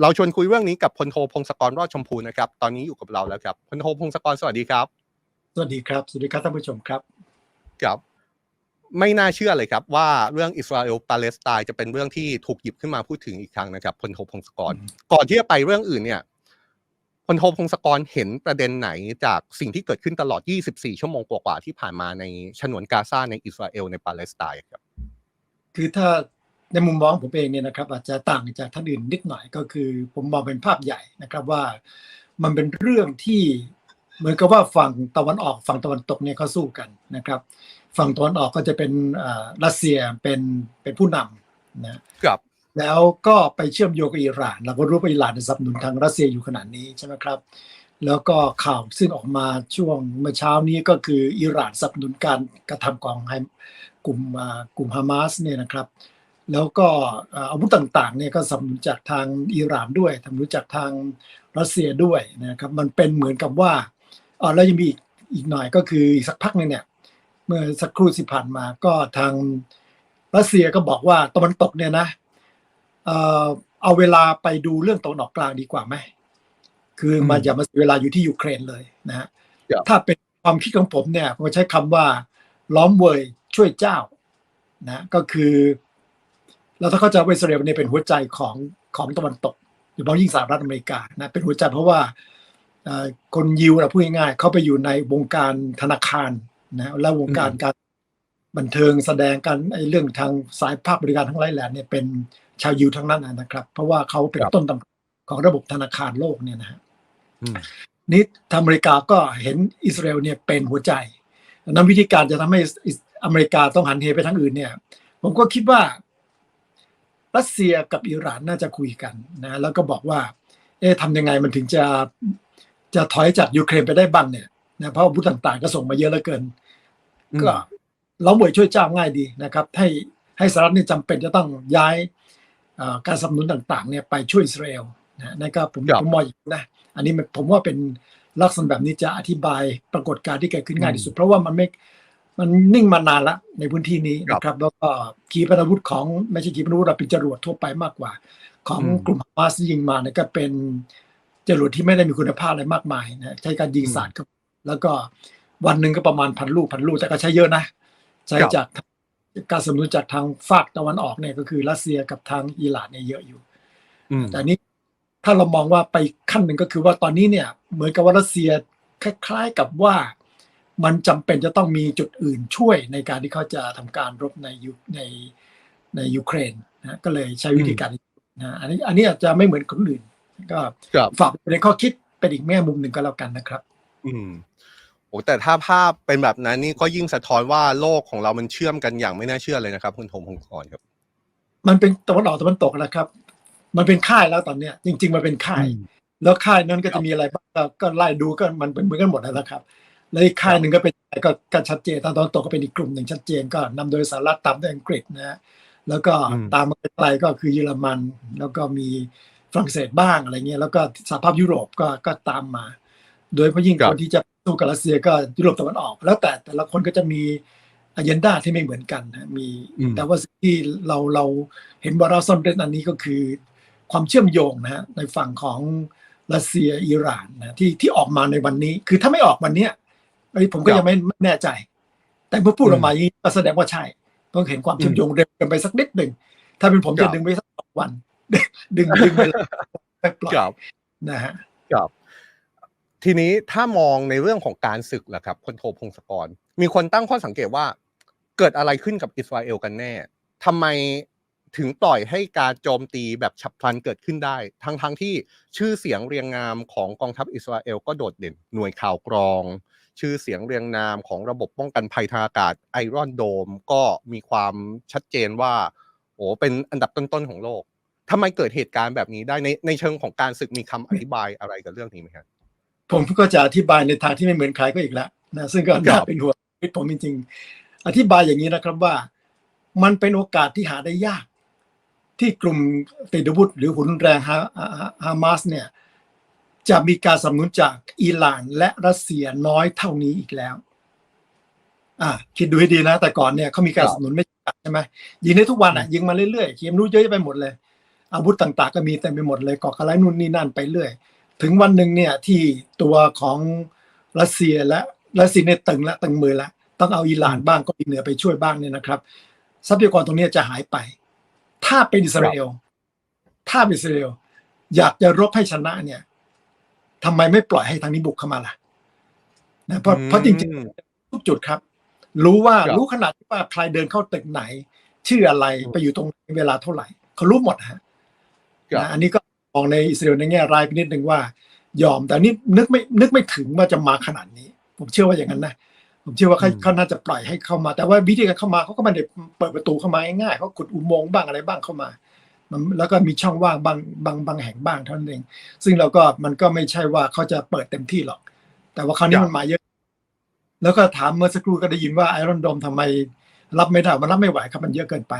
เราชวนคุยเรื่องนี้กับพลโทพงศกรรอดชมพูนะครับ ตอนนี้อยู่กับเราแล้วครับพลโทพงศกรสวัสดีครับ สวัสดีครับ สวัสดีครับท่านผู้ชมครับครับ ไม่น่าเชื่อเลยครับ ว่าเรื่องอิสราเอลปาเลสไตน์จะเป็นเรื่องที่ถูกหยิบขึ้นมาพูดถึงอีกครั้งนะครับพลโทพงศกรอืมก่อนที่จะไปเรื่องอื่นเนี่ยพลโทพงศกรเห็นประเด็นไหนจากสิ่งที่เกิดขึ้นตลอด 24 ชั่วโมงกว่าๆที่ผ่านมาในฉนวนกาซาในอิสราเอลในปาเลสไตน์ครับ คือถ้า ในมุมมองผมเองเนี่ยนะครับอาจจะต่างจากท่านอื่นนิดหน่อยก็คือ ผมมองเป็นภาพใหญ่นะครับว่ามันเป็นเรื่องที่เหมือนกับว่าฝั่งตะวันออกฝั่งตะวันตกเนี่ยเขาสู้กันนะครับ ฝั่งตะวันออกก็จะเป็นอ่ารัสเซียเป็นเป็นผู้นำนะครับแล้วก็ไปเชื่อมโยงกับอิหร่านเราก็รู้ว่าอิหร่านสนับสนุนทางรัสเซียอยู่ขนาดนี้ใช่ไหมครับ แล้วก็ข่าวซึ่งออกมาช่วงเมื่อเช้านี้ก็คืออิหร่านสนับสนุนการกระทำของไฮกลุ่มอ่ากลุ่มฮามาสเนี่ยนะครับ แล้วก็อ่าอาวุธต่างๆเนี่ยก็สนับสนุนจากทางอิหร่านด้วยสนับสนุนจากทางรัสเซียด้วยนะครับมันเป็นเหมือนกับว่าอ๋อแล้วยังมีอีกอีกหน่อยก็คืออีกสักพักหนึงเนี่ยเมื่อสักครู่ที่ผ่านมาก็ทางรัสเซียก็บอกว่าตะวันตกเนี่ยนะเอ่อเอาเวลาไปดูเรื่องตะวันออกกลางดีกว่าไหมคือมาอืมอย่ามาเสียเวลาอยู่ที่ยูเครนเลยนะฮะครับถ้าเป็นความคิดของผมเนี่ยผมใช้คำว่าล้อมเวยช่วยเจ้านะก็คือ เราต้องเข้าใจว่าอิสราเอลเนี่ยเป็นหัวใจของของตะวันตกโดยเฉพาะยิ่งสหรัฐอเมริกานะเป็นหัวใจเพราะว่าเอ่อคนยิวนะพูดง่ายๆเขาไปอยู่ในวงการธนาคารนะและวงการการบันเทิงแสดงการไอ้เรื่องทางสายภาคบริการทั้งหลายแหล่เนี่ยเป็นชาวยิวทั้งนั้นนะครับ เพราะว่าเขาเป็นครับต้นตำของระบบธนาคารโลกเนี่ยนะฮะอืมนี่ทางอเมริกาก็เห็นอิสราเอลเนี่ยเป็นหัวใจดังนั้นวิธีการจะทำให้อิสอเมริกาต้องหันเหไปทางอื่นเนี่ย ผมก็คิดว่า รัสเซียกับอิหร่านน่าจะคุยกันนะแล้วก็บอกว่า เอ๊ะทำยังไงมันถึงจะจะถอยจากยูเครนไปได้บ้างเนี่ยนะเพราะอาวุธต่างๆ ก็ส่งมาเยอะเหลือเกินอืมก็เราเหวยช่วยเจ้าง่ายดีนะครับ ให้ให้สหรัฐนี่จำเป็นจะต้องย้ายเอ่อการสนับสนุนต่างๆ เนี่ยไปช่วยอิสราเอลนะนั่นก็ผมครับผมมองอย่างนี้นะอันนี้มันผมว่าเป็นลักษณะแบบนี้จะอธิบายปรากฏการณ์ที่เกิดขึ้นง่ายที่สุด เพราะว่ามันไม่ มันนิ่งมานานละในพื้นที่นี้นะครับแล้วก็ขีปนาวุธของไม่ใช่ขีปนาวุธเราเป็นจรวดทั่วไปมากกว่า ของอืมกลุ่มฮามาสที่ยิงมาเนี่ยก็เป็นจรวดที่ไม่ได้มีคุณภาพอะไรมากมายนะใช้การยิงอืมสาดครับแล้วก็วันหนึ่งก็ประมาณพันลูกพันลูกแต่ก็ใช้เยอะนะ ใช้ครับจากการสนับสนุนจากทางฝากตะวันออกเนี่ยก็คือรัสเซียกับทางอิหร่านเนี่ยเยอะอยู่อืมแต่นี้ถ้าเรามองว่าไปขั้นหนึ่งก็คือว่าตอนนี้เนี่ย เหมือนกับว่ารัสเซียคล้าย ๆกับว่า มันจำเป็นจะต้องมีจุดอื่นช่วยในการที่เขาจะทำการรบในยูในในยูเครนนะก็เลยใช้วิธีการนี้นะอันนี้อันนี้อาจจะไม่เหมือนคนอื่น ก็ครับฝากเป็นข้อคิดเป็นอีกแง่มุมหนึ่งก็แล้วกันนะครับ อืมโอ้แต่ถ้าภาพเป็นแบบนั้นนี่ก็ยิ่งสะท้อนว่าโลกของเรามันเชื่อมกันอย่างไม่น่าเชื่อเลยนะครับ คุณโทพงศกรครับ มันเป็นตะวันออกตะวันตกนะครับ มันเป็นค่ายแล้วตอนเนี้ย จริง ๆ มันเป็นค่าย แล้วค่ายนั้นก็จะมีอะไรบ้างก็ก็ไล่ดูก็มันเป็นเหมือนกันหมดแล้วนะครับ แล้วอีกค่ายหนึ่งก็เป็นก็ก็ชัดเจนทางตะวันตกก็เป็นอีกกลุ่มหนึ่งชัดเจนก็นำโดยสหรัฐตามด้วยอังกฤษนะฮะแล้วก็อืมตามมาไกลๆก็คือเยอรมัน แล้วก็มีฝรั่งเศสบ้างอะไรเงี้ยแล้วก็สหภาพยุโรปก็ก็ตามมา โดยเฉพาะยิ่งครับคนที่จะสู้กับรัสเซียก็ยุโรปตะวันออก แล้วแต่แต่ละคนก็จะมีอ g e n d a ที่ไม่เหมือนกันนะมีอืมแต่ว่าสิ่งที่เราเราเห็นว่าเราซ่อนเร้นอันนี้ก็คือ ความเชื่อมโยงนะฮะในฝั่งของรัสเซียอิหร่านนะที่ที่ออกมาในวันนี้ คือถ้าไม่ออกวันเนี้ย เอ้ยผมก็ครับยังไม่ไม่แน่ใจ แต่เมื่อพูดอืมออกมาอย่างนี้ก็แสดงว่าใช่ ต้องเห็นความเชื่อมโยงเร็วกันไปสักนิดหนึ่งถ้าเป็นผมครัจะบดึงไปสักสองวัน ดึงดึงไปเลยไปปล่อยครับนะฮะครับทีนี้ถ้ามองในเรื่องของการศึกล่ะครับคนโทพงศกร มีคนตั้งข้อสังเกตว่า เกิดอะไรขึ้นกับอิสราเอลกันแน่ทำไมถึงปล่อยให้การโจมตีแบบฉับพลันเกิดขึ้นได้ ทั้งทั้งที่ชื่อเสียงเรียงนามของกองทัพอิสราเอลก็โดดเด่น หน่วยข่าวกรอง ชื่อเสียงเรียงนามของระบบป้องกันภัยทางอากาศไอรอนโดมก็มีความชัดเจนว่า โอ้เป็นอันดับต้นๆของโลกทำไมเกิดเหตุการณ์แบบนี้ได้ในในเชิงของการศึกมีคำอธิบายอะไรกับเรื่องนี้ไหมครับผมก็จะอธิบายในทางที่ไม่เหมือนใครก็อีกแล้วนะซึ่งก็คน่ารับเป็นห่วงชีวิตผมจริงๆอธิบายอย่างนี้นะครับว่า มันเป็นโอกาสที่หาได้ยาก ที่กลุ่มติดอาวุธหรือหุ่นแรงฮาฮาฮามาสเนี่ย จะมีการสนับสนุนจากอิหร่านและรัสเซียน้อยเท่านี้อีกแล้ว อ่า คิดดูให้ดีนะ แต่ก่อนเนี่ยเขามีการครับสนับสนุนไม่จำกัดใช่ไหมยิงได้ทุกวันอะยิงมาเรื่อยๆเขียมรู้เยอะแยะไปหมดเลย อาวุธต่างๆ ก็มีเต็มไปหมดเลยก่อการร้ายนู่นนี่นั่นไปเรื่อย ถึงวันหนึ่งเนี่ยที่ตัวของรัสเซียและรัสเซียเนี่ยตึงและตึงมือแล้วต้องเอาอิหร่านบ้างเก็อิเหนือไปช่วยบ้างเนี่ยนะครับ ทรัพยากรตรงเนี้ยจะหายไป ถ้าเป็นอิสราเอลถ้าเป็นอิสราเอลอยากจะรบให้ชนะเนี่ย ทำไมไม่ปล่อยให้ทางนี้บุกเข้ามาล่ะนะเพราะเพราะจริงๆทุกจุดครับ รู้ว่าครับรู้ขนาดที่ว่าใครเดินเข้าตึกไหน ชื่ออะไรอืมไปอยู่ตรงไหนเวลาเท่าไหร่เขารู้หมดฮะครับนะอันนี้ก็มองในอิสราเอลในแง่ร้ายไปนิดนึงว่า ยอมแต่นี่นึกไม่นึกไม่ถึงว่าจะมาขนาดนี้ ผมเชื่อว่าอย่างนั้นนะผมเชื่อว่าเขาอืมเขาน่าจะปล่อยให้เข้ามา แต่ว่าวิธีการเข้ามาเขาก็ไมันได้เปิดประตูเข้ามาง่ายๆเขาขุดอุโมงค์บ้างอะไรบ้างเข้ามามัน แล้วก็มีช่องว่างบางบางบางแห่งบ้างเท่านั้นเอง ซึ่งเราก็มันก็ไม่ใช่ว่าเขาจะเปิดเต็มที่หรอก แต่ว่าคราวนี้ครับมันมาเยอะ แล้วก็ถามเมื่อสักครู่ก็ได้ยินว่าไอรอนโดมทำไมรับไม่ได้มันรับไม่ไหวครับมันเยอะเกินไป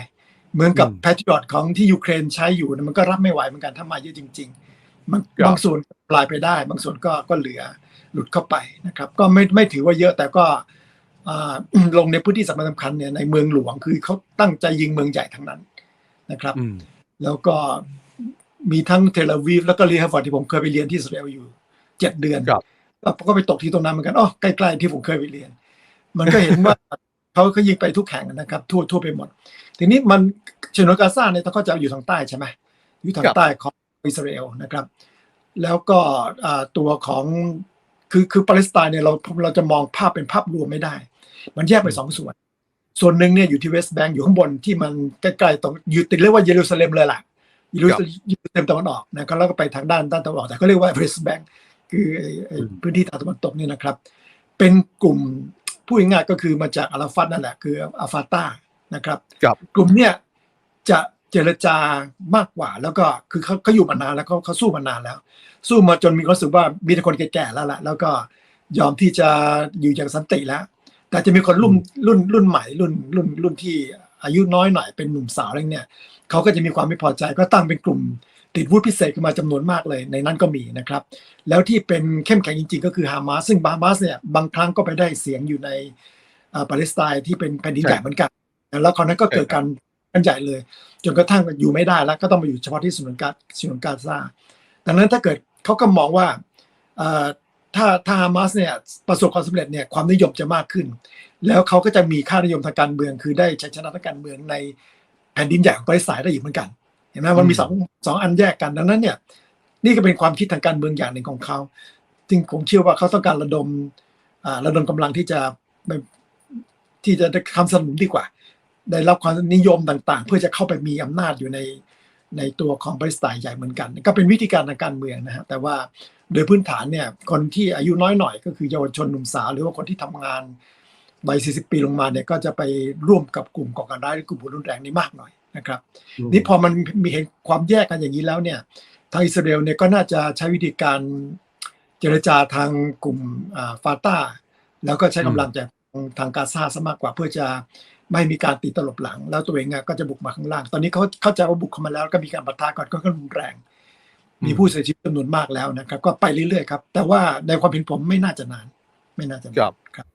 เหมือนกับอืมแพทริอตของที่ยูเครนใช้อยู่นะมันก็รับไม่ไหวเหมือนกันถ้ามาเยอะจริง ๆ มันครับบางส่วนปลายไปได้ บางส่วนก็ก็เหลือหลุดเข้าไปนะครับ ก็ไม่ไม่ถือว่าเยอะแต่ก็อ่าลงในพื้นที่สำคัญสำคัญเนี่ยในเมืองหลวงคือเขาตั้งใจยิงเมืองใหญ่ทั้งนั้นนะครับอืม แล้วก็มีทั้งเทลอาวีฟแล้วก็เรียฮาฟอร์ดที่ผมเคยไปเรียนที่อิสราเอลอยู่เจ็ดเดือนครับก็ก็ไปตกที่ตรงนั้นเหมือนกันอ๋อใกล้ๆที่ผมเคยไปเรียน มันก็เห็นว่าเขาเขายิงไปทุกแห่งนะครับ ทั่วทั่วไปหมด ทีนี้มันชนวนกาซาเนี่ยต้องเข้าใจว่าอยู่ทางใต้ใช่ไหมอยู่ทางครับใต้ของอิสราเอลนะครับ แล้วก็อ่าตัวของคือคือปาเลสไตน์เนี่ยเราเราจะมองภาพเป็นภาพรวมไม่ได้ มันแยกไปสองส่วน ส่วนหนึ่งเนี่ยอยู่ที่เวสต์แบงก์อยู่ข้างบนที่มันใกล้ๆตรงอยู่ติดเรียกว่าเยรูซาเล็มเลยล่ะเยรูซาเยรูซาเล็มตะวันออกนะครับแล้วก็ไปทางด้านด้านตะวันออกแต่ก็เรียกว่าเวสต์แบงก์คือไอ้ไอ้อืมพื้นที่ทางตะวันตกเนี่ยนะครับ เป็นกลุ่มพูดง่ายๆก็คือมาจากอาราฟัตนั่นแหละคืออาฟาตานะครับครับกลุ่มเนี่ยจะเจรจามากกว่า แล้วก็คือเขาเขาอยู่มานานแล้วเขาเขาสู้มานานแล้ว สู้มาจนมีความรู้สึกว่ามีแต่คนแก่ๆแล้วล่ะแล้วก็ยอมที่จะอยู่อย่างสันติแล้ว แต่จะมีคนรุ่นรุ่นรุ่นใหม่รุ่นรุ่นรุ่นที่อายุน้อยหน่อยเป็นหนุ่มสาวอะไรเนี่ยเขาก็จะมีความไม่พอใจก็ตั้งเป็นกลุ่มติดวุฒิพิเศษขึ้นมาจำนวนมากเลยในนั้นก็มีนะครับ แล้วที่เป็นเข้มแข็งจริง ๆ ก็คือฮามาสซึ่งฮามาสเนี่ยบางครั้งก็ไปได้เสียงอยู่ในอ่าปาเลสไตน์ที่เป็นแผ่นดินใหญ่เหมือนกัน แล้วคราวนั้นก็เกิดการกันใหญ่เลย จนกระทั่งอยู่ไม่ได้แล้วก็ต้องมาอยู่เฉพาะที่สนวนกาสนวนกาซาดังนั้นถ้าเกิดเขาก็มองว่าเอ่อ ถ้าถ้าฮามาสเนี่ยประสบความสำเร็จเนี่ยความนิยมจะมากขึ้น แล้วเขาก็จะมีค่านิยมทางการเมือง คือได้ชัยชนะทางการเมืองในแผ่นดินใหญ่ของปาเลสไตน์ได้อีกเหมือนกัน เห็นไหมมันมีอืมสองสองอันแยกกันดังนั้นเนี่ยนี่ก็เป็นความคิดทางการเมืองอย่างหนึ่งของเขาจึงผมเชื่อว่าเขาต้องการระดมอ่าระดมกำลังที่จะที่จะได้คำสนับสนุนดีกว่า ได้รับความนิยมต่างๆ เพื่อจะเข้าไปมีอำนาจอยู่ใน ในตัวของปาเลสไตน์ใหญ่เหมือนกัน ก็เป็นวิธีการทางการเมืองนะฮะแต่ว่าโดยพื้นฐานเนี่ยคนที่อายุน้อยหน่อยก็คือเยาวชนหนุ่มสาวหรือว่าคนที่ทำงานวัย40 ปีลงมาเนี่ยก็จะไปร่วมกับกลุ่มก่อการร้ายหรือกลุ่มผู้รุนแรงนี้มากหน่อยนะครับนี่พอมันมีเห็นความแยกกันอย่างนี้แล้วเนี่ยทางอิสราเอลเนี่ยก็น่าจะใช้วิธีการเจรจาทางกลุ่มฟาตาแล้วก็ใช้กำลังจากทางกาซาซะมากกว่าเพื่อจะ ไม่ให้มีการตีตลบหลัง แล้วตัวเองอะก็จะบุกมาข้างล่าง ตอนนี้เขาเข้าใจว่าบุกเข้ามาแล้วก็มีการปะทะก่อนก็รุนแรง มีผู้เสียชีวิตจำนวนมากแล้วนะครับ ก็ไปเรื่อยๆครับ แต่ว่าในความเห็นผมไม่น่าจะนาน ไม่น่าจะครันานบครับ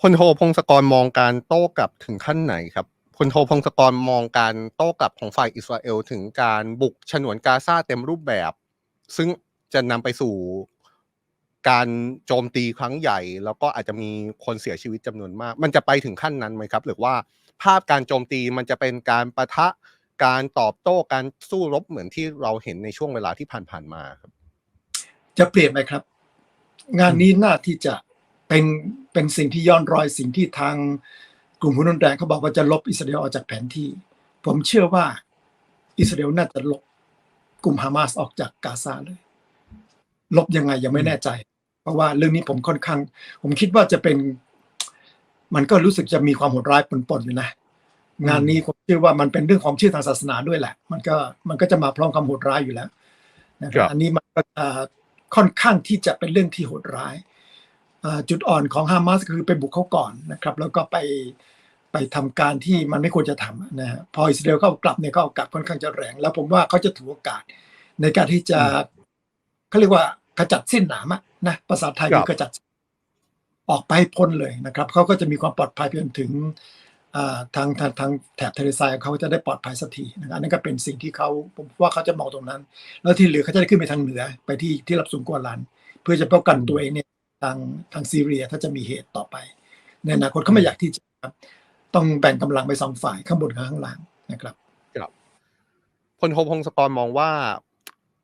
พลโทพงศกรมองการโต้กลับถึงขั้นไหนครับพลโทพงศกรมองการโต้กลับของฝ่ายอิสราเอลถึงการบุกฉนวนกาซาเต็มรูปแบบ ซึ่งจะนำไปสู่ การโจมตีครั้งใหญ่ แล้วก็อาจจะมีคนเสียชีวิตจำนวนมาก มันจะไปถึงขั้นนั้นไหมครับ หรือว่าภาพการโจมตีมันจะเป็นการประทะการตอบโต้การสู้รบเหมือนที่เราเห็นในช่วงเวลาที่ผ่านๆมาครับ จะเปลี่ยนไหมครับ งานนี้น่าที่จะเป็นเป็นสิ่งที่ย้อนรอยสิ่งที่ทางกลุ่มผู้รุนแรงเขาบอกว่าจะลบอิสราเอลออกจากแผนที่ ผมเชื่อว่าอิสราเอลน่าจะลบกลุ่มฮามาสออกจากกาซาเลย ลบยังไงยังไม่แน่ใจเพ ราะว่าเรื่องนี้ผมค่อนข้าง ผมคิดว่าจะเป็น มันก็รู้สึกจะมีความโหดร้ายปนๆอยู่นะงานนี้ผมเชื่อว่ามันเป็นเรื่องความเชื่อทางศาสนาด้วยแหละ มันก็มันก็จะมาพร้อมความโหดร้ายอยู่แล้วนะคครัรับบอันนี้มันก็จะค่อนข้างที่จะเป็นเรื่องที่โหดร้ายอ่าจุดอ่อนของฮามาสคือไปบุกเขาก่อนนะครับ แล้วก็ไปไปทำการที่มันไม่ควรจะทำนะฮะพออิสราเอลเขากลับเนี่ยเขาเอากลับค่อนข้างจะแรง แล้วผมว่าเขาจะถือโอกาสในการที่จะเขาเรียกว่าขจัดสิ้นหนามอะ นะภาษาไทยครัคืบอขจัดออกไปให้พ้นเลยนะครับเขาก็จะมีความปลอดภัยไปจนถึงอ่าทางทางทางแถบทะเลทรายเขาจะได้ปลอดภัยสักทีนะครับอันนั้นก็เป็นสิ่งที่เขาผมว่าเขาจะมองตรงนั้น แล้วที่เหลือเขาจะได้ขึ้นไปทางเหนือไปที่ที่รับสูงกว่าลัน เพื่อจะป้องกันตัวเองเนี่ยทางทางซีเรียถ้าจะมีเหตุต่อไป ในอนาคตเขาไม่อยากที่จะต้องแบ่งกำลังไปสองฝ่ายข้างบนกับข้างล่างนะครับพลโทพงศกรมองว่า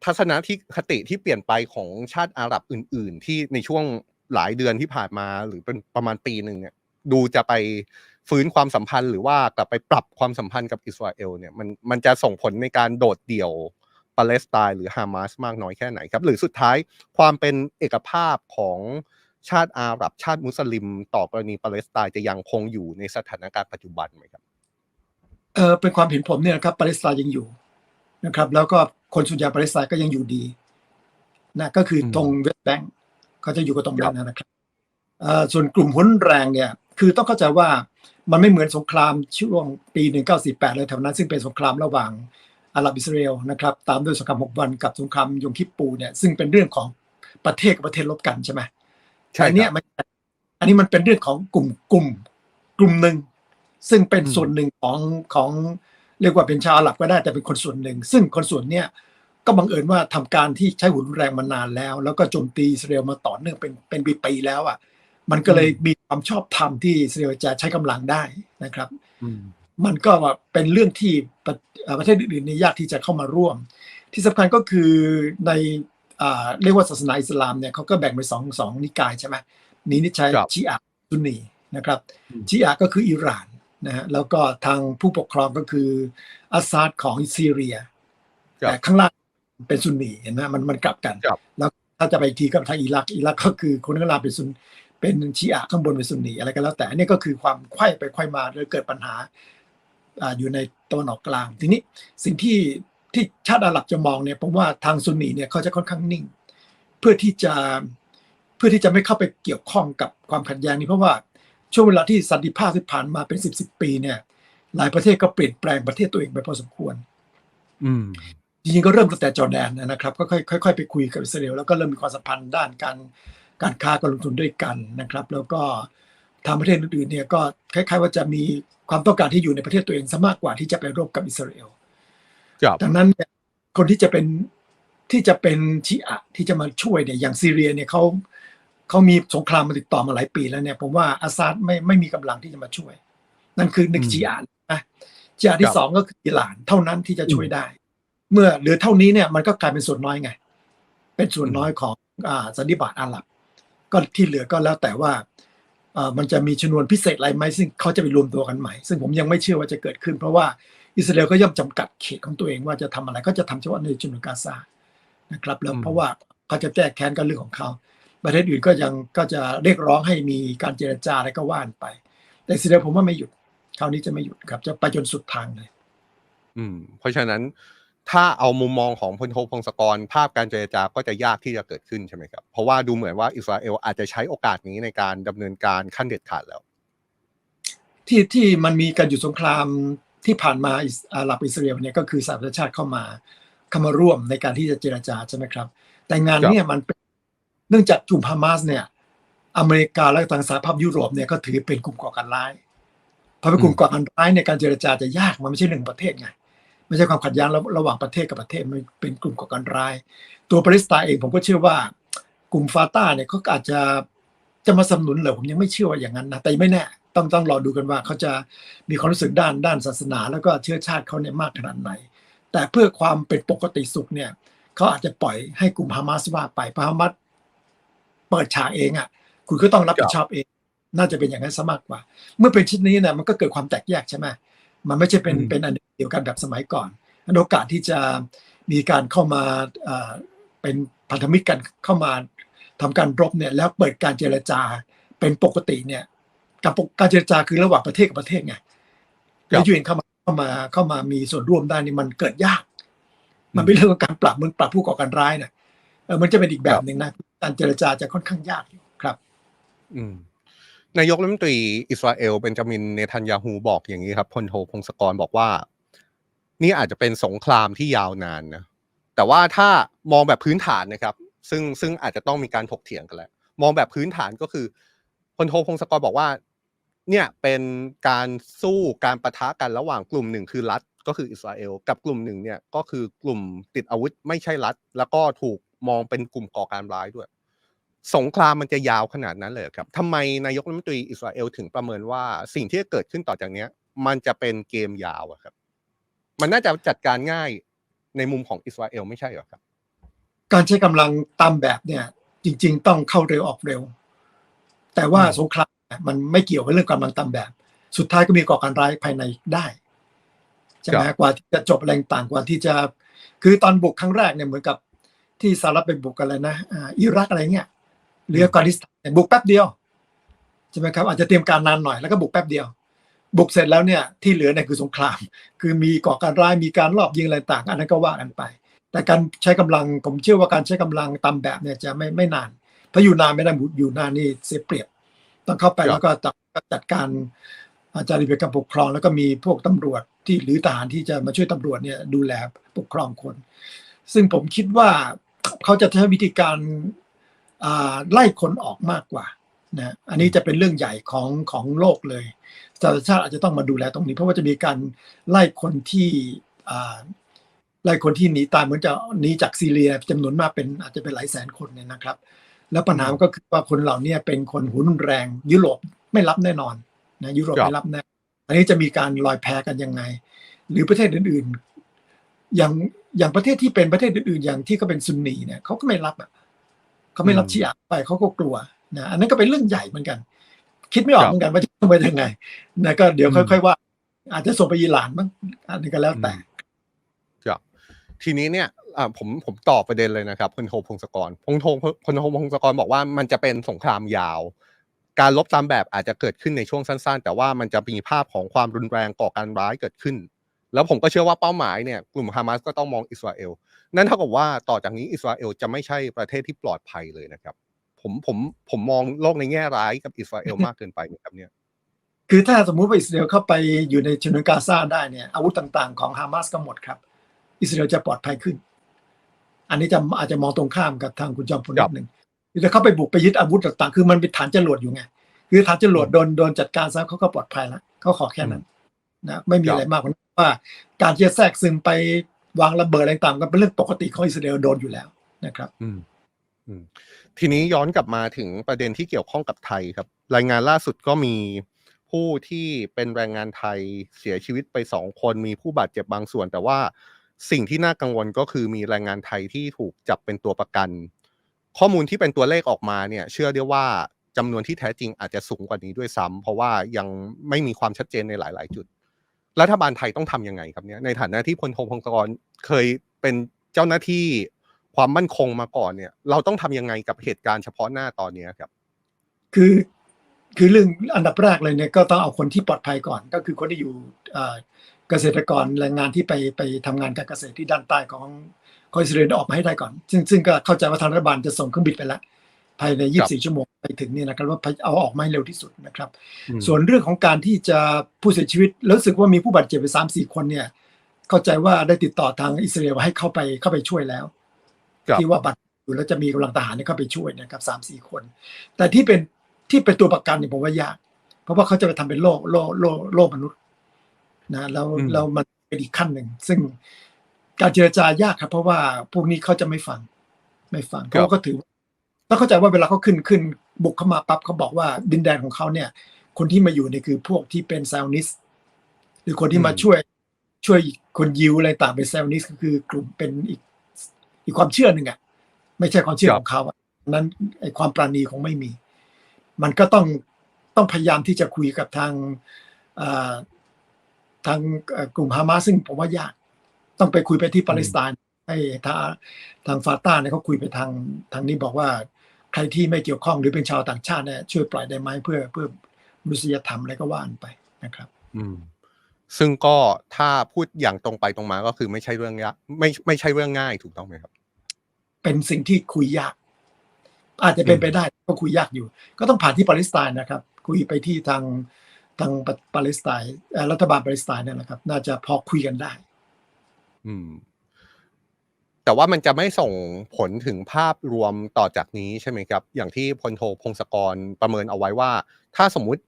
ทัศนที่คติที่เปลี่ยนไปของชาติอาหรับอื่น ๆ ที่ในช่วงหลายเดือนที่ผ่านมาหรือเป็นประมาณปีหนึ่งเนี่ยดูจะไปฟื้นความสัมพันธ์หรือว่ากลับไปปรับความสัมพันธ์กับอิสราเอลเนี่ยมันมันจะส่งผลในการโดดเดี่ยวปาเลสไตน์หรือฮามาสมากน้อยแค่ไหนครับ หรือสุดท้ายความเป็นเอกภาพของชาติอาหรับชาติมุสลิม ต่อกรณีปาเลสไตน์จะยังคงอยู่ในสถานการณ์ปัจจุบันไหมครับเออเป็นความเห็นผมเนี่ยนะครับปาเลสไตน์ยังอยู่นะครับ แล้วก็ คนส่วนใหญ่ปาเลสไตน์ก็ยังอยู่ดีนะก็คือตรงเวสต์แบงก์เขาจะอยู่กับตรงนั้นนะครับเอ่อส่วนกลุ่มหุนแรงเนี่ย คือต้องเข้าใจว่ามันไม่เหมือนสงครามช่วงปี 1948 เลยแถวนั้น ซึ่งเป็นสงครามระหว่างอาหรับอิสราเอลนะครับตามด้วยสงคราม6วันกับสงครามยมคิปปูเนี่ยซึ่งเป็นเรื่องของประเทศกับประเทศลบกันใช่ไหมใช่แต่เนี่ยมันอันนี้มันเป็นเรื่องของกลุ่มกลุ่มกลุ่มหนึ่งซึ่งเป็นส่วนหนึ่งของของ เรียกว่าเป็นชาวอาหรับก็ได้แต่เป็นคนส่วนหนึ่ง ซึ่งคนส่วนเนี้ยก็บังเอิญว่าทำการที่ใช้หุ่นแรงมานานแล้ว แล้วก็โจมตีอิสราเอลมาต่อเนื่องเป็นเป็นปีๆแล้วอะ มันก็เลยมีความชอบธรรมที่อิสราเอลจะใช้กำลังได้นะครับอืมมันก็เป็นเรื่องที่ประเอ่อประเทศอื่นๆเนี่ยยากที่จะเข้ามาร่วม ที่สำคัญก็คือในอ่าเรียกว่าศาสนาอิสลามเนี่ยเขาก็แบ่งเป็นสองสองนิกายใช่ไหมนี้นิชัยครับชีอะห์ซุนนีนะครับอืมชีอะห์ก็คืออิหร่าน นะฮะแล้วก็ทางผู้ปกครองก็คืออัสซาดของซีเรียครับแต่ข้างล่างเป็นซุนนีเห็นไหมมันมันกลับกันครับแล้วถ้าจะไปอีกทีก็ทางอิรักอิรักก็คือคนข้างล่างเป็นซุนเป็นชีอะห์ข้างบนเป็นซุนนีอะไรก็แล้วแต่อันนี่ก็คือความไขว้ไปไขว้มาเลยเกิดปัญหาอ่าอยู่ในตะวันออกกลาง ทีนี้สิ่งที่ที่ชาติอาหรับจะมองเนี่ยผมว่าทางซุนนีเนี่ยเขาจะค่อนข้างนิ่ง เพื่อที่จะเพื่อที่จะไม่เข้าไปเกี่ยวข้องกับความขัดแย้งนี้เพราะว่า ช่วงเวลาที่สันติภาพที่ผ่านมาเป็นสิบสิบปีเนี่ย หลายประเทศก็เปลี่ยนแปลงประเทศตัวเองไปพอสมควร อืมจริงๆก็เริ่มตั้งแต่จอร์แดนนะครับก็ค่อยๆค่อยๆไปคุยกับอิสราเอลแล้วก็เริ่มมีความสัมพันธ์ด้านการการค้าการลงทุนด้วยกันนะครับ แล้วก็ทางประเทศอื่นๆเนี่ยก็คล้าย ๆ ว่าจะมีความต้องการที่อยู่ในประเทศตัวเองซะมากกว่าที่จะไปรบกับอิสราเอลครับดังนั้นเนี่ยคนที่จะเป็นที่จะเป็นชีอะห์ที่จะมาช่วยเนี่ยอย่างซีเรียเนี่ยเขา เขามีสงครามมาติดต่อมาหลายปีแล้วเนี่ย ผมว่าอาซาดไม่ไม่มีกำลังที่จะมาช่วย นั่นคือหนึ่งอืมชีอะห์นะชีอะห์คที่รับสองก็คืออิหร่านเท่านั้นที่จะช่วยได้ เมื่อเหลือเท่านี้เนี่ยมันก็กลายเป็นส่วนน้อยไง เป็นส่วนน้อยของอ่าสันนิบาตอาหรับ ก็ที่เหลือก็แล้วแต่ว่าเอ่อมันจะมีชนวนพิเศษอะไรไหมซึ่งเขาจะไปรวมตัวกันใหม่ ซึ่งผมยังไม่เชื่อว่าจะเกิดขึ้น เพราะว่าอิสราเอลก็ย่อมจำกัดเขตของตัวเองว่าจะทำอะไรก็จะทำเฉพาะในจุดกาซานะครับแล้วอืมเพราะว่าเขาจะแก้แค้นกันเรื่องของเขา ประเทศอื่นก็ยังก็จะเรียกร้องให้มีการเจรจาอะไรก็ว่านไป แต่อิสราเอลผมว่าไม่หยุดคราวนี้จะไม่หยุดครับ จะไปจนสุดทางเลย อืม เพราะฉะนั้นถ้าเอามุมมองของพลโทพงศกร ภาพการเจรจาก็จะยากที่จะเกิดขึ้นใช่ไหมครับ เพราะว่าดูเหมือนว่าอิสราเอลอาจจะใช้โอกาสนี้ในการดำเนินการขั้นเด็ดขาดแล้ว ที่ที่มันมีการหยุดสงครามที่ผ่านมาอิสอาหรับอิสราเอลเนี่ยก็คือสหประชาชาติเข้ามาเข้ามาร่วมในการที่จะเจรจาใช่ไหมครับ แต่งานเนี้มันเป็นเนื่องจากกลุ่มฮามาสเนี่ยอเมริกาและทางสหภาพยุโรปเนี่ยก็ถือเป็นกลุ่มก่อการร้ายพอเป็นกลุ่มก่อการร้ายในการเจรจาจะยากมันไม่ใช่เรื่งประเทศไงไม่ใช่ความขัดแย้งระหว่างประเทศกับประเทศมันเป็นกลุ่มก่อการร้าย ตัวปาเลสไตน์เองผมก็เชื่อว่ากลุ่มฟาต้าเนี่ยเขาอาจจะจะมาสนับสนุนเหรอผมยังไม่เชื่อว่าอย่างนั้นนะแต่ไม่แน่ต้องต้องรอดูกันว่าเขาจะมีความรู้สึกด้านด้านศาสนา แล้วก็เชื้อชาติเขาเนี่ยมากขนาดไหน แต่เพื่อความเป็นปกติสุขเนี่ยเขาอาจจะปล่อยให้กลุ่มฮามาสว่าไปเพราะฮามาส เปิดฉากเองอะ คุณก็ต้องรับผิดชอบเอง น่าจะเป็นอย่างนั้นซะมากกว่า เมื่อเป็นเชิ้นนี้เนี่ยมันก็เกิดความแตกแยกใช่ไหมมันไม่ใช่เป็นอืมเป็นอันเดียวกันแบบสมัยก่อนอันโอกาสที่จะมีการเข้ามาเอ่อเป็นพันธมิตรกันเข้ามาทำการรบเนี่ยแล้วเปิดการเจรจาเป็นปกติเนี่ยการปกการเจรจาคือระหว่างประเทศกับประเทศไงแล้วยูเอ็นเข้ามาเข้ามาเข้ามามีส่วนร่วมได้นี่มันเกิดยาก มันเป็นเรื่องของการปรับมึงปรับผู้ก่อการร้ายนะเออมันจะเป็นอีกแบบหนึ่งนะ การเจรจาจะค่อนข้างยากอยู่ครับอืนายกรัฐมนตรีอิสราเอลเบนจามินเนทันยาฮูบอกอย่างนี้ครับพลโทพงศกรบอกว่า นี่อาจจะเป็นสงครามที่ยาวนานนะแต่ว่าถ้ามองแบบพื้นฐานนะครับ ซึ่งซึ่งอาจจะต้องมีการถกเถียงกันแหละมองแบบพื้นฐานก็คือพลโทพงศกรบอกว่า เนี่ยเป็นการสู้การประทะกันระหว่างกลุ่มหนึ่งคือรัฐก็คืออิสราเอลกับกลุ่มหนึ่งเนี่ยก็คือกลุ่มติดอาวุธไม่ใช่รัฐ แล้วก็ถูกมองเป็นกลุ่มก่อการร้ายด้วย สงครามมันจะยาวขนาดนั้นเลยเหรอครับทำไมนายกรัฐมนตรีอิสราเอลถึงประเมินว่าสิ่งที่จะเกิดขึ้นต่อจากเนี้ยมันจะเป็นเกมยาวอะครับ มันน่าจะจัดการง่ายในมุมของอิสราเอลไม่ใช่เหรอครับ การใช้กำลังตามแบบเนี่ย จริง ๆ ต้องเข้าเร็วออกเร็ว แต่ว่าอืมสงครามเนี่ยมันไม่เกี่ยวกับเรื่องกำลังตามแบบ สุดท้ายก็มีก่อการร้ายภายในได้ใช่ไหมกว่าที่จะจบแรงต่างกว่าที่จะ คือตอนบุกครั้งแรกเนี่ยเหมือนกับที่สหรัฐไปบุกอะไรนะอ่าอิรักอะไรเงี้ย หรืออัฟกานิสถานเนี่ยบุกแป๊บเดียวใช่ไหมครับอาจจะเตรียมการนานหน่อยแล้วก็บุกแป๊บเดียว บุกเสร็จแล้วเนี่ยที่เหลือเนี่ยคือสงคราม คือมีก่อการร้ายมีการลอบยิงอะไรต่างอันนั้นก็ว่ากันไป แต่การใช้กำลังผมเชื่อว่าการใช้กำลังตามแบบเนี่ยจะไม่ไม่นานเพราะอยู่นานไม่ได้อยู่นานนี่เสียเปรียบต้องเข้าไปครับแล้วก็จัดจัดการอาจารย์ริเบการปกครอง แล้วก็มีพวกตำรวจที่หรือทหารที่จะมาช่วยตำรวจเนี่ยดูแลปกครองคน ซึ่งผมคิดว่าเขาจะใช้วิธีการอ่า ไล่คนออกมากกว่านะอันนี้จะเป็นเรื่องใหญ่ของของโลกเลยสหประชาติอาจจะต้องมาดูแลตรงนี้ เพราะว่าจะมีการไล่คนที่อ่าไล่คนที่หนีตายเหมือนจะหนีจากซีเรียจำนวนมากเป็นอาจจะเป็นหลายแสนคนเนี่ยนะครับ แล้วปัญหาก็คือว่าคนเหล่านี้เป็นคนหุนแรง ยุโรปไม่รับแน่นอนนะยุโรปครับไม่รับแน่อันนี้จะมีการลอยแพกันยังไง หรือประเทศอื่นๆอย่างอย่างประเทศที่เป็นประเทศอื่นๆอย่างที่เขาเป็นซุนนีเนี่ยเขาก็ไม่รับอะเขาไม่รับชีอะไปเขาก็กลัวนะอันนั้นก็เป็นเรื่องใหญ่เหมือนกัน คิดไม่ออกเหมือนกันว่าจะต้องไปยังไงนะก็เดี๋ยวค่อย ๆ ว่า อาจจะส่งไปอิหร่านบ้างอันนี้ก็แล้วแต่ครับทีนี้เนี่ยอ่าผมผมตอบประเด็นเลยนะครับพลโทพงศกรพลโทพลโทพงศกรบอกว่ามันจะเป็นสงครามยาว การลบตามแบบอาจจะเกิดขึ้นในช่วงสั้น ๆ แต่ว่ามันจะมีภาพของความรุนแรงก่อการร้ายเกิดขึ้น แล้วผมก็เชื่อว่าเป้าหมายเนี่ยกลุ่มฮามาสก็ต้องมองอิสราเอลนั่นเท่ากับว่าต่อจากนี้อิสราเอลจะไม่ใช่ประเทศที่ปลอดภัยเลยนะครับผมผมผมมองโลกในแง่ร้ายกับอิสราเอลมากเกินไปนะครับเนี่ยคือถ้าสมมุติว่าอิสราเอลเข้าไปอยู่ในฉนวนกาซาได้เนี่ยอาวุธต่างๆของฮามาสก็หมดครับ อิสราเอลจะปลอดภัยขึ้น อันนี้จะอาจจะมองตรงข้ามกับทางคุณจอมพลนิดหนึ่งถ้าเขาไปบุกไปยึดอาวุธต่างๆ คือมันเป็นฐานจรวดอยู่ไง คือฐานจรวดโดนโดนจัดการซะเขาก็ปลอดภัยแล้วเขาขอแค่นั้น นะไม่มีอะไรมากกว่านั้นว่า การที่จะแทรกซึมไปวางระเบิดอะไรต่างก็เป็นเรื่องปกติของอิสราเอลโดนอยู่แล้วนะครับอืทีนี้ย้อนกลับมาถึงประเด็นที่เกี่ยวข้องกับไทยครับ รายงานล่าสุดก็มีผู้ที่เป็นแรงงานไทยเสียชีวิตไปสองคนมีผู้บาดเจ็บบางส่วน แต่ว่าสิ่งที่น่ากังวลก็คือมีแรงงานไทยที่ถูกจับเป็นตัวประกัน ข้อมูลที่เป็นตัวเลขออกมาเนี่ย เชื่อได้ว่าจำนวนที่แท้จริงอาจจะสูงกว่านี้ด้วยซ้ำเพราะว่ายังไม่มีความชัดเจนในหลาย ๆ จุด รัฐบาลไทยต้องทำยังไงครับเนี่ยในฐานะที่พลโทพงศกรเคยเป็นเจ้าหน้าที่ความมั่นคงมาก่อนเนี่ย เราต้องทำยังไงกับเหตุการณ์เฉพาะหน้าตอนเนี้ครับ คือคือเรื่องอันดับแรกเลยเนี่ยก็ต้องเอาคนที่ปลอดภัยก่อน ก็คือคนที่อยู่เกษตรกรแรงงานที่ไปไปทำงานการเกษตรที่ด้านใต้ของของอิสเอลออกมาให้ได้ก่อน ซึ่งซึ่งก็เข้าใจว่าทางรัฐบาลจะส่งเครื่องบินไปแล้ว ภายใน 24 ชั่วโมงไปถึงเนี่ยนะครับว่าเอาออกมาให้เร็วที่สุดนะครับอืมส่วนเรื่องของการที่จะผู้เสียชีวิตแล้วรู้สึกว่ามีผู้บาดเจ็บไปสามสี่คนเนี่ย เข้าใจว่าได้ติดต่อทางอิสราเอลให้เข้าไปเข้าไปช่วยแล้วครับที่ว่าบาดอยู่แล้วจะมีกำลังทหารเนี่ยเข้าไปช่วยนะครับสามสี่คน แต่ที่เป็นที่เป็นตัวประกันเนี่ยผมว่ายาก เพราะว่าเขาจะไปทำเป็นโลกโลกโลกโลกมนุษย์นะแล้วอืมแล้วมันเป็นอีกขั้นหนึ่ง ซึ่งการเจรจายากครับ เพราะว่าพวกนี้เขาจะไม่ฟัง ไม่ฟังเพราะว่าเขาถือ ต้องเข้าใจว่าเวลาเขาขึ้นขึ้นบุกเข้ามาปั๊บเขาบอกว่าดินแดนของเขาเนี่ย คนที่มาอยู่เนี่ยคือพวกที่เป็นไซออนิสต์หรือคนที่มาอืมช่วยช่วยคนยิวอะไรต่างเป็นไซออนิสต์ก็คือกลุ่มเป็นอีกอีกความเชื่อหนึ่งอะไม่ใช่ความเชื่อของเขาอะนั้นไอความปราณีคงไม่มี มันก็ต้องต้องพยายามที่จะคุยกับทางเอ่อทางเอ่อกลุ่มฮามาสซึ่งผมว่ายาก ต้องไปคุยไปที่ปาเลสไตน์ให้ทางทางฟาตาเนี่ยเขาคุยไปทางทางนี้บอกว่า ใครที่ไม่เกี่ยวข้องหรือเป็นชาวต่างชาติเนี่ยช่วยปล่อยได้ไหมเพื่อเพื่อมนุษยธรรมอะไรก็ว่านไปนะครับ อืมซึ่งก็ถ้าพูดอย่างตรงไปตรงมาก็คือไม่ใช่เรื่องยากไม่ไม่ใช่เรื่องง่ายถูกต้องไหมครับ เป็นสิ่งที่คุยยาก อาจจะเป็นอืมไปได้ก็คุยยากอยู่ ก็ต้องผ่านที่ปาเลสไตน์นะครับ คุยไปที่ทางทางปาปาเลสไตน์เอ่อรัฐบาลปาเลสไตน์เนี่ยนะครับ น่าจะพอคุยกันได้ อืม แต่ว่ามันจะไม่ส่งผลถึงภาพรวมต่อจากนี้ใช่ไหมครับ อย่างที่พลโทพงศกรประเมินเอาไว้ว่า ถ้าสมมุติ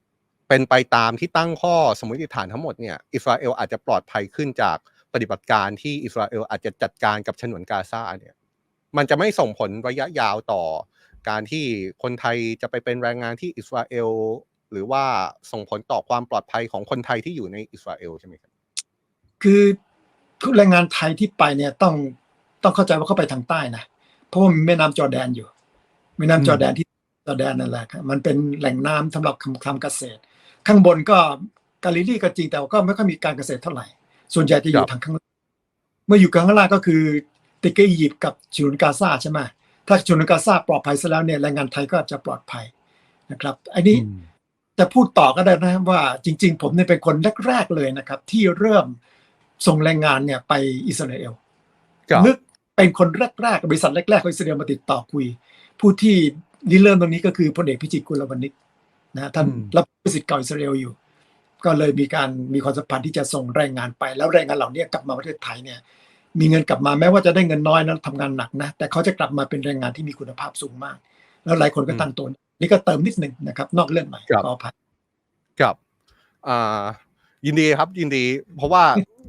เป็นไปตามที่ตั้งข้อสมมติฐานทั้งหมดเนี่ยอิสราเอลอาจจะปลอดภัยขึ้นจากปฏิบัติการที่อิสราเอลอาจจะจัดการกับฉนวนกาซาเนี่ยมันจะไม่ส่งผลระยะยาวต่อ การที่คนไทยจะไปเป็นแรงงานที่อิสราเอล หรือว่าส่งผลต่อความปลอดภัยของคนไทยที่อยู่ในอิสราเอลใช่ไหมครับคือทุกแรงงานไทยที่ไปเนี่ยต้อง ต้องเข้าใจว่าเขาไปทางใต้นะเพราะว่ามีแม่น้ำจอร์แดนอยู่แม่น้ำจอร์แดนที่จอร์แดนนั่นแหละครับมันเป็นแหล่งน้ำสำหรับทำเกษตร ข้างบนก็กาลิลีก็จริงแต่ว่าก็ไม่ค่อยมีการเกษตรเท่าไหร่ ส่วนใหญ่จะอครัยู่บทางข้างล่างเมื่ออยู่ข้างล่างก็คือติดกับอียิปต์กับฉนวนกาซาใช่ไหมถ้าฉนวนกาซาปลอดภัยซะแล้วเนี่ยแรงงานไทยก็จะปลอดภัยนะครับอันนี้จะพูดต่อก็ได้นะว่าจริง ๆ ผมเนี่ยเป็นคนแรกๆเลยนะครับ ที่เริ่มส่งแรงงานเนี่ยไปอิสราเอลครับนึก เป็นคนแรกๆบริษัทแรกๆของอิสราเอลมาติดต่อคุย ผู้ที่ริเริ่มตรงนี้ก็คือพลเอกพิจิตรกุลวณิชนะท่านอืมรับสิทธิ์เก่าอิสราเอลอยู่ ก็เลยมีการมีความสัมพันธ์ที่จะส่งแรงงานไป แล้วแรงงานเหล่านี้กลับมาประเทศไทยเนี่ยมีเงินกลับมาแม้ว่าจะได้เงินน้อยนะทำงานหนักนะแต่เขาจะกลับมาเป็นแรงงานที่มีคุณภาพสูงมาก แล้วหลายคนก็ตั้งตัวนี่ก็เติมนิดหนึ่งนะครับ นอกเรื่องหน่อยครับขออภัยกับอ่ายินดีครับยินดี เพราะว่า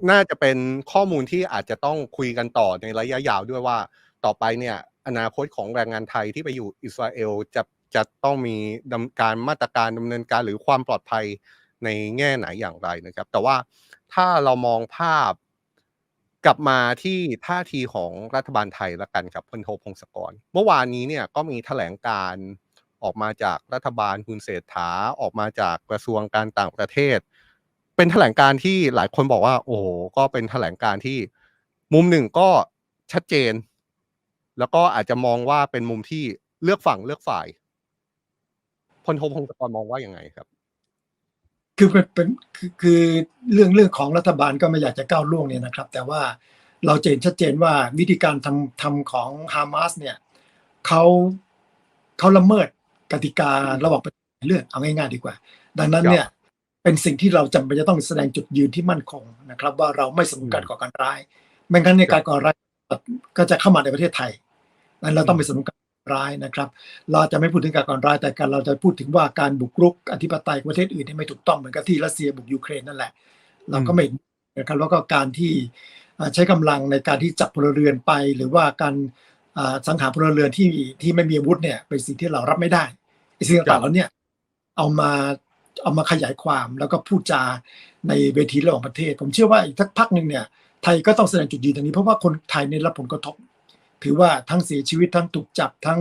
น่าจะเป็นข้อมูลที่อาจจะต้องคุยกันต่อในระยะยาวด้วยว่า ต่อไปเนี่ย อนาคตของแรงงานไทยที่ไปอยู่อิสราเอลจะจะต้องมีดำการมาตรการดำเนินการหรือความปลอดภัยในแง่ไหนอย่างไรนะครับ แต่ว่าถ้าเรามองภาพกลับมาที่ท่าทีของรัฐบาลไทยละกันครับพลโทพงศกร เมื่อวานนี้เนี่ยก็มีแถลงการออกมาจากรัฐบาลคุณเศรษฐาออกมาจากกระทรวงการต่างประเทศ เป็นแถลงการที่หลายคนบอกว่า โอ้ก็เป็นแถลงการที่ มุมหนึ่งก็ชัดเจน แล้วก็อาจจะมองว่าเป็นมุมที่เลือกฝั่งเลือกฝ่ายพลโทพงศกรมองว่ายังไงครับ คือเป็นเป็นคือคือเรื่องเรื่องของรัฐบาลก็ไม่อยากจะก้าวล่วงเนี่ยนะครับ แต่ว่าเราเห็นชัดเจนว่าวิธีการทำทำของฮามาสเนี่ยเขาเขาละเมิดกติการะหว่างประเทศเรื่องเอาง่ายๆดีกว่า ดังนั้นเนี่ย เป็นสิ่งที่เราจำเป็นจะต้องแสดงจุดยืนที่มั่นคงนะครับ ว่าเราไม่สนับสนุนการก่อการร้ายไม่งั้นในยการก่อการร้ายก็จะเข้ามาในประเทศไทยนั้นเราต้องไปสนับสนุนการก่อการร้ายนะครับ เราจะไม่พูดถึงการก่อการร้าย แต่การเราจะพูดถึงว่าการบุกรุกอธิปไตยของประเทศอื่นที่ไม่ถูกต้องเหมือนกับที่รัสเซียบุกยูเครนนั่นแหละ เราก็ไม่เห็นนะครับแล้วก็การที่เอ่อใช้กำลังในการที่จับพลเรือนไป หรือว่าการเอ่อสังหารพลเรือนที่ที่ไม่มีอาวุธเนี่ยเป็นสิ่งที่เรารับไม่ได้ไอ้สิ่งต่างๆแล้วเนี่ยเอามา เอามาขยายความแล้วก็พูดจาในเวทีระหว่างประเทศ ผมเชื่อว่าอีกสักพักหนึ่งเนี่ยไทยก็ต้องแสดงจุดยืนตรงนี้เพราะว่าคนไทยในยรับผลกระทบ ถือว่าทั้งเสียชีวิตทั้งถูกจับทั้ง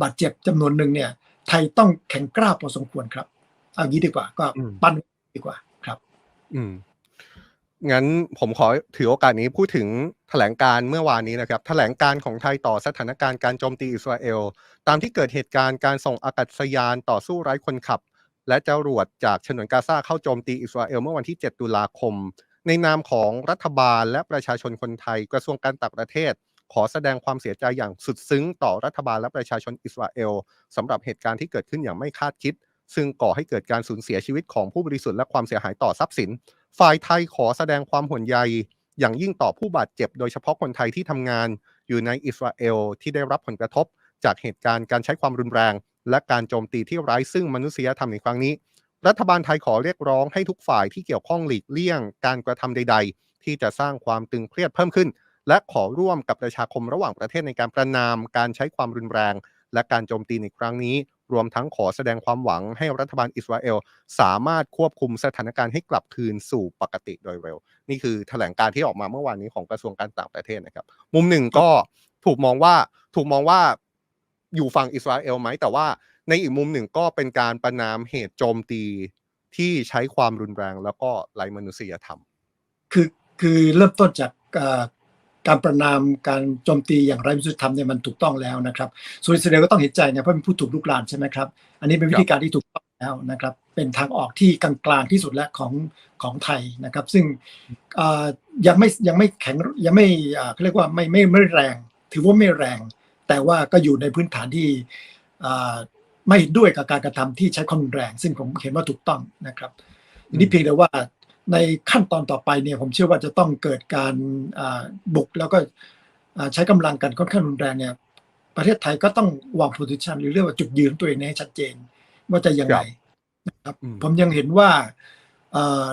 บาดเจ็บจำนวนหนึ่งเนี่ย ไทยต้องแข็งกร้าวพอสมควรครับเอางี้ดีกว่า ก็อืมปั้นดีกว่าครับ อืมงั้นผมขอถือโอกาสนี้พูดถึงแถลงการเมื่อวานนี้นะครับ แถลงการของไทยต่อสถานการณ์การโจมตีอิสราเอล ตามที่เกิดเหตุการณ์การส่งอากาศยานต่อสู้ไร้คนขับ และจรวดจากฉนวนกาซาเข้าโจมตีอิสราเอลเมื่อวันที่ 7 ตุลาคม ในนามของรัฐบาลและประชาชนคนไทยกระทรวงการต่างประเทศ ขอแสดงความเสียใจอย่างสุดซึ้งต่อรัฐบาลและประชาชนอิสราเอลสำหรับเหตุการณ์ที่เกิดขึ้นอย่างไม่คาดคิด ซึ่งก่อให้เกิดการสูญเสียชีวิตของผู้บริสุทธิ์และความเสียหายต่อทรัพย์สิน ฝ่ายไทยขอแสดงความห่วงใยอย่างยิ่งต่อผู้บาดเจ็บ โดยเฉพาะคนไทยที่ทำงานอยู่ในอิสราเอลที่ได้รับผลกระทบ จากเหตุการณ์การใช้ความรุนแรง และการโจมตีที่ไร้ซึ่งมนุษยธรรมในครั้งนี้ รัฐบาลไทยขอเรียกร้องให้ทุกฝ่ายที่เกี่ยวข้องหลีกเลี่ยง การกระทำใด ๆ ที่จะสร้างความตึงเครียดเพิ่มขึ้น และขอร่วมกับประชาคมระหว่างประเทศในการประนาม การใช้ความรุนแรง และการโจมตีในครั้งนี้ รวมทั้งขอแสดงความหวังให้รัฐบาลอิสราเอลสามารถควบคุมสถานการณ์ให้กลับคืนสู่ปกติโดยเร็ว นี่คือแถลงการที่ออกมาเมื่อวานนี้ของกระทรวงการต่างประเทศนะครับ มุมหนึ่งก็ถูกมองว่าถูกมองว่า อยู่ฝั่งอิสราเอลไหม แต่ว่าในอีกมุมหนึ่งก็เป็นการประนามเหตุโจมตีที่ใช้ความรุนแรงแล้วก็ไร้มนุษยธรรม คือคือเริ่มต้นจากเอ่อการประนามการโจมตีอย่างไร้มนุษยธรรมเนี่ยมันถูกต้องแล้วนะครับส่วนอิสราเอลก็ต้องเห็นใจเนี่ยเพราะเป็นผู้ถูกลุกลานใช่ไหมครับ อันนี้เป็นวิธีการที่ถูกต้องแล้วนะครับ เป็นทางออกที่กลางๆที่สุดแล้วของของไทยนะครับ ซึ่งเอ่อยังไม่ยังไม่แข็งยังไม่เอ่อเขาเรียกว่าไม่ไม่ไม่แรง ถือว่าไม่แรง แต่ว่าก็อยู่ในพื้นฐานที่เอ่อไม่เห็นด้วยกับการกระทำที่ใช้ความรุนแรง ซึ่งผมเห็นว่าถูกต้องนะครับทีนี้เพียงแต่ว่าในขั้นตอนต่อไปเนี่ยผมเชื่อว่าจะต้องเกิดการอ่าบุกแล้วก็อ่าใช้กำลังกันค่อนข้างรุนแรงเนี่ยประเทศไทยก็ต้องวางโพซิชันหรือเรียกว่าจุดยืนตัวเองให้ชัดเจน ว่าจะยังไงครับอืมผมยังเห็นว่าเอ่อ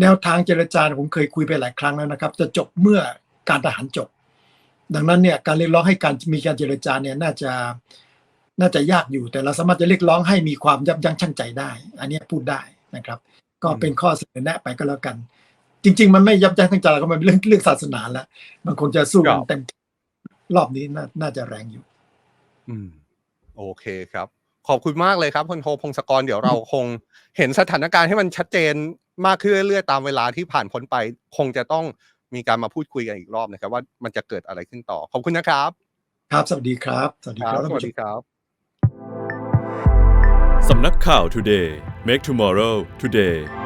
แนวทางเจรจาผมเคยคุยไปหลายครั้งแล้วนะครับ จะจบเมื่อการทหารจบ ดังนั้นเนี่ยการเรียกร้องให้การมีการเจรจาเนี่ยน่าจะน่าจะยากอยู่แต่เราสามารถจะเรียกร้องให้มีความยับยั้งชั่งใจได้ อันนี้พูดได้นะครับ ก็เป็นข้อเสนอแนะไปก็แล้วกัน จริง ๆ มันไม่ยับยั้งชั่งใจแล้วก็มันเป็นเรื่องเรื่องศาสนาแล้วมันคงจะสู้กันเต็มที่รอบนี้น่าน่าจะแรงอยู่ อืม โอเคครับ ขอบคุณมากเลยครับพลโทพงศกรเดี๋ยวเราคงเห็นสถานการณ์ให้มันชัดเจนมากขึ้นเรื่อยๆตามเวลาที่ผ่านพ้นไป คงจะต้อง มีการมาพูดคุยกันอีกรอบนะครับ ว่ามันจะเกิดอะไรขึ้นต่อ ขอบคุณนะครับ ครับ สวัสดีครับ สวัสดีครับท่านสวัผู้สชดีมครับ สำนักข่าว Today Make Tomorrow Today